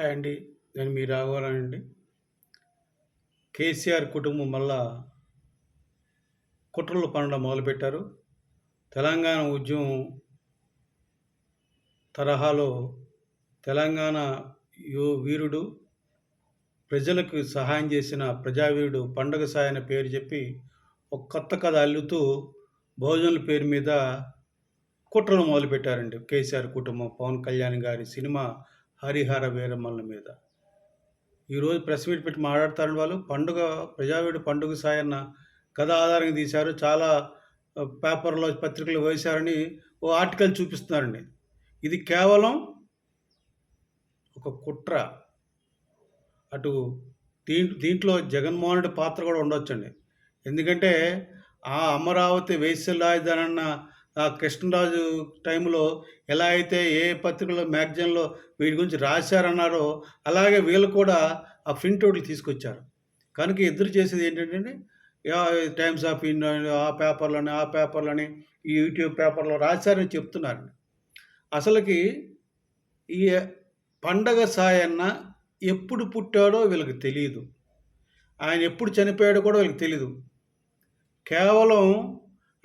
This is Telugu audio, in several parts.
హాయ్ అండి. నేను మీ రాఘవరానండి కేసీఆర్ కుటుంబం మళ్ళా కుట్రలు పనడం మొదలుపెట్టారు. తెలంగాణ ఉద్యమం తరహాలో తెలంగాణ యో వీరుడు ప్రజలకు సహాయం చేసిన ప్రజావీరుడు పండగ సాయన పేరు చెప్పి ఒక కొత్త కథ అల్లుతూ భోజనుల పేరు మీద కుట్రలు మొదలుపెట్టారండి. కేసీఆర్ కుటుంబం పవన్ కళ్యాణ్ గారి సినిమా హరిహర వీరమల్ల మీద. ఈరోజు ప్రెస్ మీట్ పెట్టి మాట్లాడతారని వాళ్ళు. పండుగ ప్రజావేడు పండుగ సాయన్న కథ ఆధారంగా తీశారు. చాలా పేపర్లో పత్రికలు వేశారని ఓ ఆర్టికల్ చూపిస్తున్నారండి. ఇది కేవలం ఒక కుట్ర. అటు దీంట్ దీంట్లో జగన్మోహన్ రెడ్డి పాత్ర కూడా ఉండొచ్చండి. ఎందుకంటే ఆ అమరావతి వేశ్య రాజధాని అన్న కృష్ణరాజు టైంలో ఎలా అయితే ఏ పత్రికలో మ్యాగజైన్లో వీటి గురించి రాశారన్నారో అలాగే వీళ్ళు కూడా ఆ ప్రింట్ తీసుకొచ్చారు. కనుక ఇద్దరు చేసేది ఏంటంటే టైమ్స్ ఆఫ్ ఇండియా అని, ఆ పేపర్లని ఆ పేపర్లని ఈ యూట్యూబ్ పేపర్లో రాశారని చెప్తున్నారు. అసలుకి ఈ పండగ సాయన్న ఎప్పుడు పుట్టాడో వీళ్ళకి తెలియదు ఆయన ఎప్పుడు చనిపోయాడో కూడా వీళ్ళకి తెలియదు కేవలం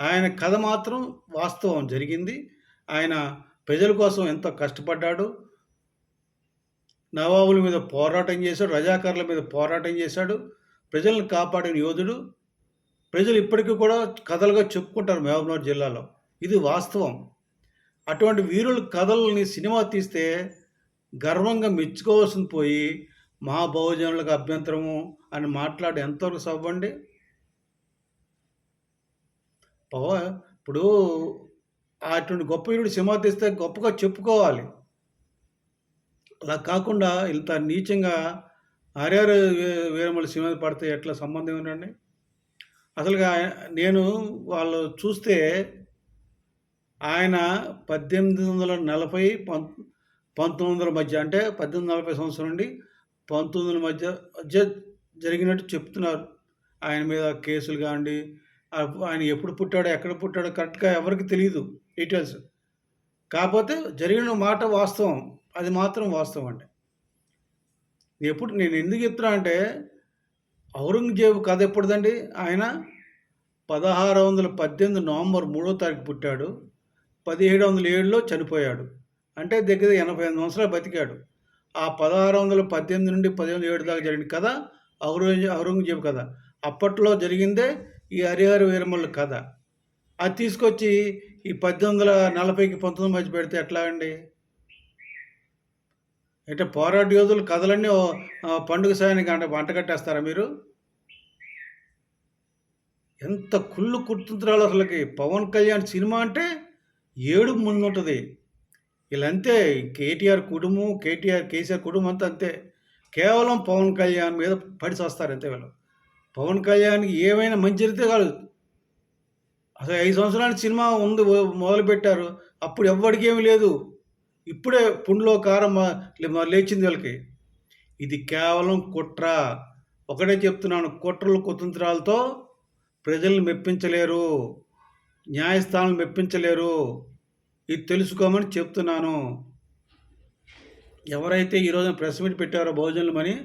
ఆయన కథ మాత్రం వాస్తవం జరిగింది. ఆయన ప్రజల కోసం ఎంతో కష్టపడ్డాడు. నవాబుల మీద పోరాటం చేశాడు. రజాకారుల మీద పోరాటం చేశాడు. ప్రజలను కాపాడిన యోధుడు. ప్రజలు ఇప్పటికీ కూడా కథలుగా చెప్పుకుంటారు మహబూబ్నగర్ జిల్లాలో. ఇది వాస్తవం. అటువంటి వీరుల కథల్ని సినిమా తీస్తే గర్వంగా మెచ్చుకోవాల్సింది పోయి మా బహుజనులకు అభ్యంతరము అని మాట్లాడి ఎంతవరకు సవ్వండి? ఇప్పుడు అటువంటి గొప్ప వీరుడు సినిమా తీస్తే గొప్పగా చెప్పుకోవాలి. అలా కాకుండా ఇంత నీచంగా ఆర్యార్ వీరమల సినిమా పడితే ఎట్లా సంబంధం ఏంటండి అసలుగా నేను వాళ్ళు చూస్తే ఆయన పద్దెనిమిది వందల నలభై పం పంతొమ్మిది వందల మధ్య అంటే పద్దెనిమిది నలభై సంవత్సరం నుండి పంతొమ్మిది వందల మధ్య మధ్య జరిగినట్టు చెప్తున్నారు. ఆయన మీద కేసులు కానివ్వండి ఆయన ఎప్పుడు పుట్టాడో ఎక్కడ పుట్టాడో కరెక్ట్గా ఎవరికి తెలియదు డీటెయిల్స్. కాకపోతే జరిగిన మాట వాస్తవం. అది మాత్రం వాస్తవం అండి. ఎప్పుడు నేను ఎందుకు చెప్తున్నా అంటే ఔరంగజేబు కథ ఎప్పుడుదండి? ఆయన పదహారు వందల పద్దెనిమిది నవంబర్ మూడో తారీఖు పుట్టాడు. పదిహేడు వందల ఏడులో చనిపోయాడు. అంటే దగ్గర ఎనభై ఎనిమిది సంవత్సరాలు బతికాడు. ఆ పదహారు వందల పద్దెనిమిది నుండి పదిహేను ఏడు దాకా జరిగిన కథ ఔరంగ ఔరంగజేబు కథ. అప్పట్లో జరిగిందే ఈ హరిహర వీరమల్లు కథ. అది తీసుకొచ్చి ఈ పద్దెనిమిది వందల నలభైకి పంతొమ్మిది మధ్య పెడితే ఎట్లా అండి? అంటే పోరాట యోధులు కథలన్నీ పండుగ సాయానికి అంటే వంట కట్టేస్తారా మీరు? ఎంత కుళ్ళు కుర్తుంతురాలు అసలుకి. పవన్ కళ్యాణ్ సినిమా అంటే ఏడు ముందు ఉంటుంది వీళ్ళంతే కేటీఆర్ కుటుంబం కేటీఆర్ కేసీఆర్ కుటుంబం అంతా అంతే. కేవలం పవన్ కళ్యాణ్ మీద పడి వస్తారు అంతే వీళ్ళు. పవన్ కళ్యాణ్కి ఏమైనా మంచి జరిగితే కాదు అసలు ఐదు సంవత్సరాలు సినిమా ఉంది మొదలుపెట్టారు. అప్పుడు ఎవ్వడికేమీ లేదు. ఇప్పుడే పుండ్లో కారం లేచింది వాళ్ళకి. ఇది కేవలం కుట్ర. ఒకటే చెప్తున్నాను కుట్రలు కుతంత్రాలతో ప్రజల్ని మెప్పించలేరు. న్యాయస్థానం మెప్పించలేరు. ఇది తెలుసుకోమని చెప్తున్నాను. ఎవరైతే ఈరోజు ప్రెస్ మీట్ పెట్టారో భోజనమని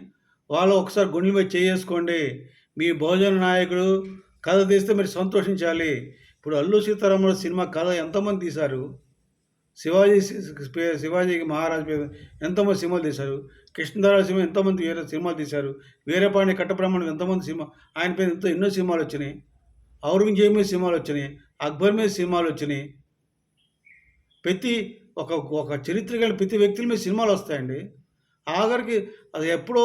వాళ్ళు ఒకసారి గుండెల మీద చేసుకోండి మీ భోజన నాయకుడు కథ తీస్తే మీరు సంతోషించాలి. ఇప్పుడు అల్లు సీతారాముడు సినిమా కథ ఎంతమంది తీశారు? శివాజీ శివాజీ మహారాజ్ మీద ఎంతోమంది సినిమాలు తీశారు? కృష్ణదారావు సినిమా ఎంతోమంది వేరే సినిమాలు తీశారు? వీరపాణి కట్టబ్రహ్మణం ఎంతమంది సినిమా ఆయన పేరు ఎంతో ఎన్నో సినిమాలు వచ్చినాయి. ఔరంగజేబు మీద సినిమాలు వచ్చినాయి. అక్బర్ మీద సినిమాలు వచ్చినాయి. ప్రతి ఒక ఒక చరిత్ర గల ప్రతి వ్యక్తుల మీద సినిమాలు వస్తాయండి. ఆఖరికి అది ఎప్పుడో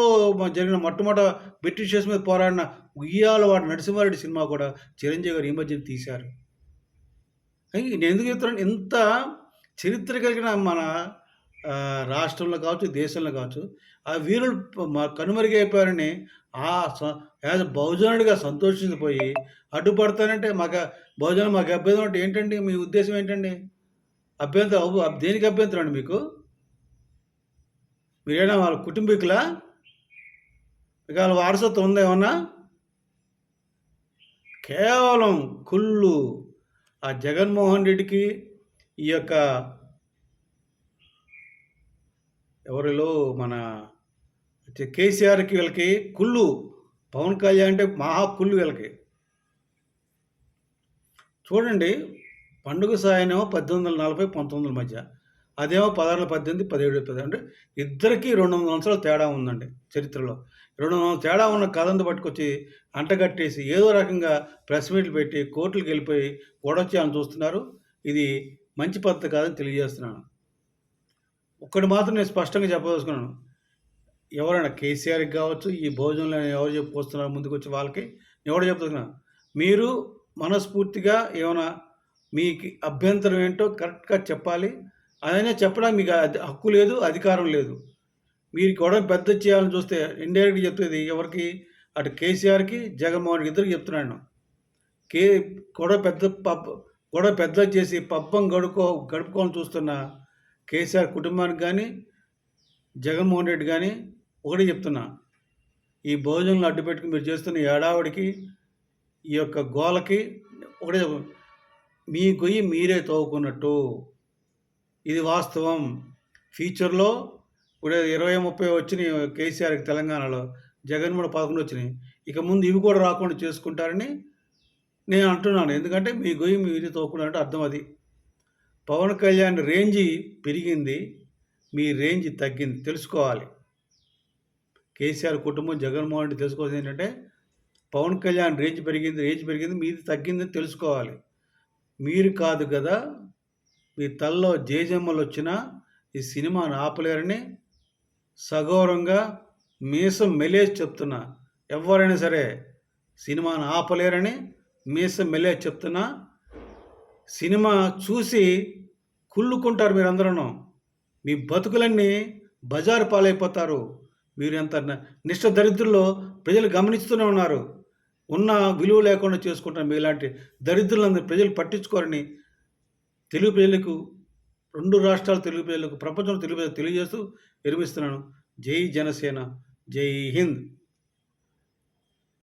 జరిగిన మొట్టమొదట బ్రిటిషర్స్ మీద పోరాడిన ఉయ్యాల వాడు నరసింహారెడ్డి సినిమా కూడా చిరంజీవి గారు ఈ మధ్య తీశారు. నేను ఎందుకు చెప్తున్నాను? ఇంత చరిత్ర కలిగిన మన రాష్ట్రంలో కావచ్చు దేశంలో కావచ్చు ఆ వీరులు మా కనుమరుగైపోయారని ఆ యాజ్ బహుజనుడిగా సంతోషించిపోయి అడ్డుపడతానంటే మాకు బహుజనం మాకు అభ్యంతరం అంటే ఏంటండి? మీ ఉద్దేశం ఏంటండి? అభ్యంతరం దేనికి అభ్యంతరం అండి మీకు? మీరేనా వాళ్ళ కుటుంబీకులా? మీకు వాళ్ళ వారసత్వం ఉందా ఏమన్నా? కేవలం కుళ్ళు. ఆ జగన్మోహన్ రెడ్డికి ఈ యొక్క ఎవరిలో మన కేసీఆర్కి వీళ్ళకి కుళ్ళు. పవన్ కళ్యాణ్ అంటే మహా కుళ్ళు వీళ్ళకి. చూడండి పండుగ సాయనేమో పద్దెనిమిది వందల నలభై పంతొమ్మిది వందల మధ్య. అదేమో పదహారు పద్దెనిమిది పదిహేడు పదిహేడు అంటే ఇద్దరికి రెండు వందల సంవత్సరాలు తేడా ఉందండి చరిత్రలో. రెండు వందల తేడా ఉన్న కథను పట్టుకొచ్చి అంటగట్టేసి ఏదో రకంగా ప్రెస్ మీట్లు పెట్టి కోర్టులకు వెళ్ళిపోయి గొడవ చేయాలని చూస్తున్నారు. ఇది మంచి పద్ధతి కాదని తెలియజేస్తున్నాను. ఒక్కటి మాత్రం నేను స్పష్టంగా చెప్పదలుచుకున్నాను. ఎవరైనా కేసీఆర్కి కావచ్చు ఈ భోజనంలో ఎవరు చెప్పుకొస్తున్నారు ముందుకు వచ్చి వాళ్ళకి ఎవరు చెప్తున్నాను. మీరు మనస్ఫూర్తిగా ఏమైనా మీకు అభ్యంతరం ఏంటో కరెక్ట్గా చెప్పాలి. అదైనా చెప్పడానికి మీకు హక్కు లేదు అధికారం లేదు. మీరు గొడవ పెద్ద చేయాలని చూస్తే ఇండైరెక్ట్గా చెప్తుంది ఎవరికి? అటు కేసీఆర్కి జగన్మోహన్ ఇద్దరికి చెప్తున్నాను కే గొడవ పెద్ద పబ్ గొడవ పెద్ద చేసి పబ్బం గడుకో గడుపుకోవాలని చూస్తున్న కేసీఆర్ కుటుంబానికి కానీ జగన్మోహన్ రెడ్డి కానీ ఒకటే చెప్తున్నా. ఈ భోజనంలో అడ్డుపెట్టుకుని మీరు చేస్తున్న ఏడావిడికి ఈ యొక్క గోలకి ఒకటే మీ గొయ్యి మీరే తవ్వుకున్నట్టు ఇది వాస్తవం. ఫ్యూచర్లో ఇప్పుడు ఇరవై ముప్పై వచ్చినాయి కేసీఆర్కి తెలంగాణలో. జగన్మోహన్ పదకొండు వచ్చినాయి. ఇక ముందు ఇవి కూడా రాకుండా చేసుకుంటారని నేను అంటున్నాను. ఎందుకంటే మీ గొయ్యి మీరే తవ్వుకున్నట్టు అర్థం అది. పవన్ కళ్యాణ్ రేంజి పెరిగింది. మీ రేంజ్ తగ్గింది. తెలుసుకోవాలి. కేసీఆర్ కుటుంబం జగన్మోహన్ రెడ్డి తెలుసుకోవాల్సింది ఏంటంటే పవన్ కళ్యాణ్ రేంజ్ పెరిగింది రేంజ్ పెరిగింది మీది తగ్గిందని తెలుసుకోవాలి. మీరు కాదు కదా మీ తల్లో జేజమ్మలు వచ్చినా ఈ సినిమాను ఆపలేరని సగౌరవంగా మీసం మెలేజ్ చెప్తున్నా. ఎవరైనా సరే సినిమాను ఆపలేరని మీసం మెలేజ్ చెప్తున్నా. సినిమా చూసి కుళ్ళుకుంటారు మీరందరూ మీ బతుకులన్నీ బజారు పాలైపోతారు. మీరు ఎంత నిష్ట నిష్ఠ దరిద్రుల్లో ప్రజలు గమనిస్తూనే ఉన్నారు. ఉన్న విలువ లేకుండా చేసుకుంటారు మీలాంటి దరిద్రులందరూ ప్రజలు పట్టించుకోరని తెలుగు ప్రజలకు రెండు రాష్ట్రాల తెలుగు ప్రజలకు ప్రపంచంలో తెలుగు ప్రజలకు తెలియజేస్తూ విరమిస్తున్నాను జై జనసేన జై హింద్.